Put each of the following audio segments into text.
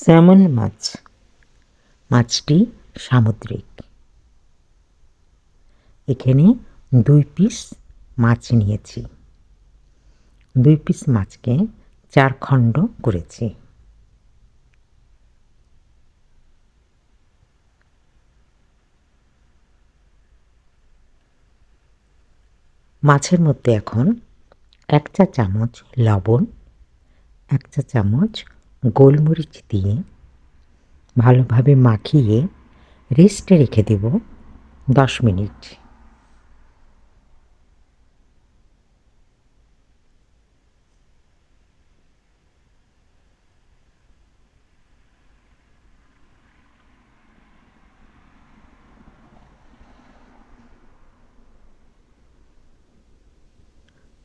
Salmon মাছ। মাছটি সামুদ্রিক। এখানে দুই পিস মাছ নিয়েছি। দুই পিস মাছকে চার খণ্ড করেছি। মাছের মধ্যে এখন এক চা চামচ লবণ, এক চা চামচ গোলমরিচ দিয়ে ভালোভাবে মাখিয়ে রেস্টে রেখে দেব দশ মিনিট।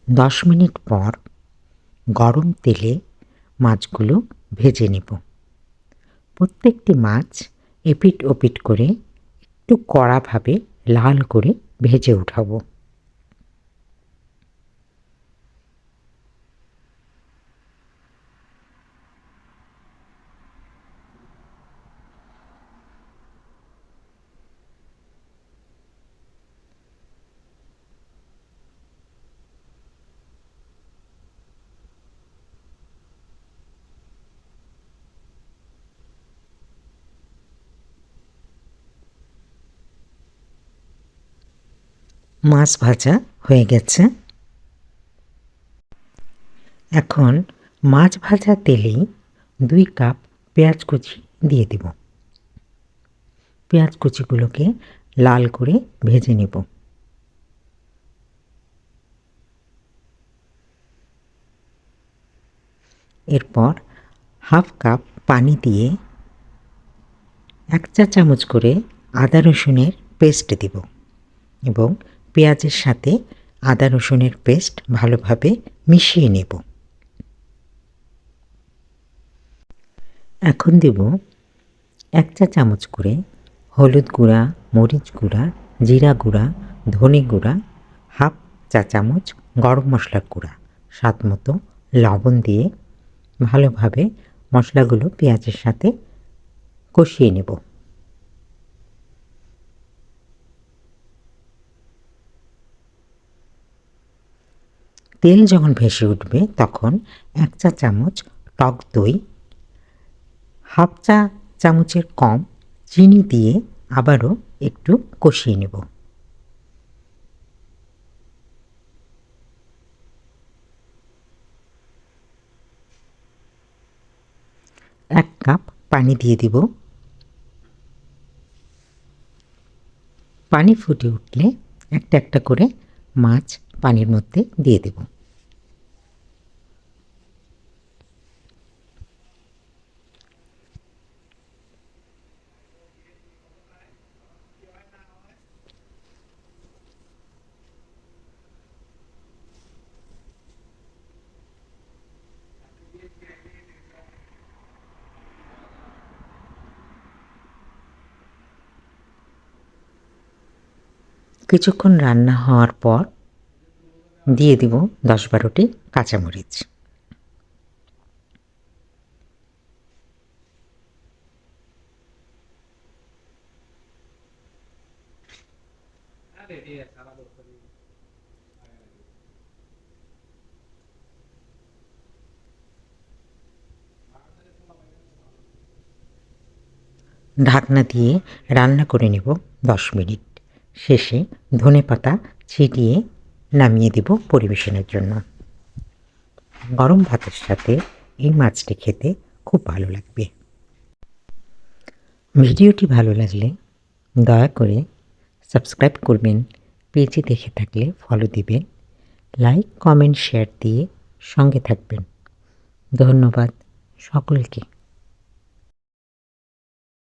দশ মিনিট পর গরম তেলে মাছগুলো ভেজে নেব। প্রত্যেকটি মাছ এপিট ওপিট করে একটু কড়াভাবে লাল করে ভেজে উঠাবো। মাছ ভাজা হয়ে গেছে। এখন মাছ ভাজা তেলেই দুই কাপ পেঁয়াজ কুচি দিয়ে দেব। পেঁয়াজ কুচিগুলোকে লাল করে ভেজে নেব। এরপর হাফ কাপ পানি দিয়ে এক চা চামচ করে আদা রসুনের পেস্ট দেব এবং পেঁয়াজের সাথে আদা রসুনের পেস্ট ভালোভাবে মিশিয়ে নেব। এখন দেব এক চা চামচ করে হলুদ গুঁড়া, মরিচ গুঁড়া, জিরা গুঁড়া, ধনে গুঁড়া, হাফ চা চামচ গরম মশলার গুঁড়া, স্বাদ মতো লবণ দিয়ে ভালোভাবে মশলাগুলো পেঁয়াজের সাথে কষিয়ে নেব। তেল যখন ভেসে উঠবে, তখন এক চা চামচ টক দই, হাফ চা চামচের কম চিনি দিয়ে আবারও একটু কষিয়ে নেব। এক কাপ পানি দিয়ে দিব। পানি ফুটে উঠলে একটা একটা করে মাছ পানির মধ্যে দিয়ে দেব। কিছুক্ষণ রান্না হওয়ার পর দিয়ে দিব দশ বারোটি কাঁচামরিচ। ঢাকনা দিয়ে রান্না করে নেব দশ মিনিট। শেষে ধনে পাতা ছিটিয়ে নামিয়ে দেব পরিবেশনের জন্য। গরম ভাতের সাথে এই মাছটি খেতে খুব ভালো লাগবে। ভিডিওটি ভালো লাগলে দয়া করে সাবস্ক্রাইব করবেন পেজে দেখে থাকলে ফলো দিবেন লাইক কমেন্ট শেয়ার দিয়ে সঙ্গে থাকবেন। ধন্যবাদ সকলকে।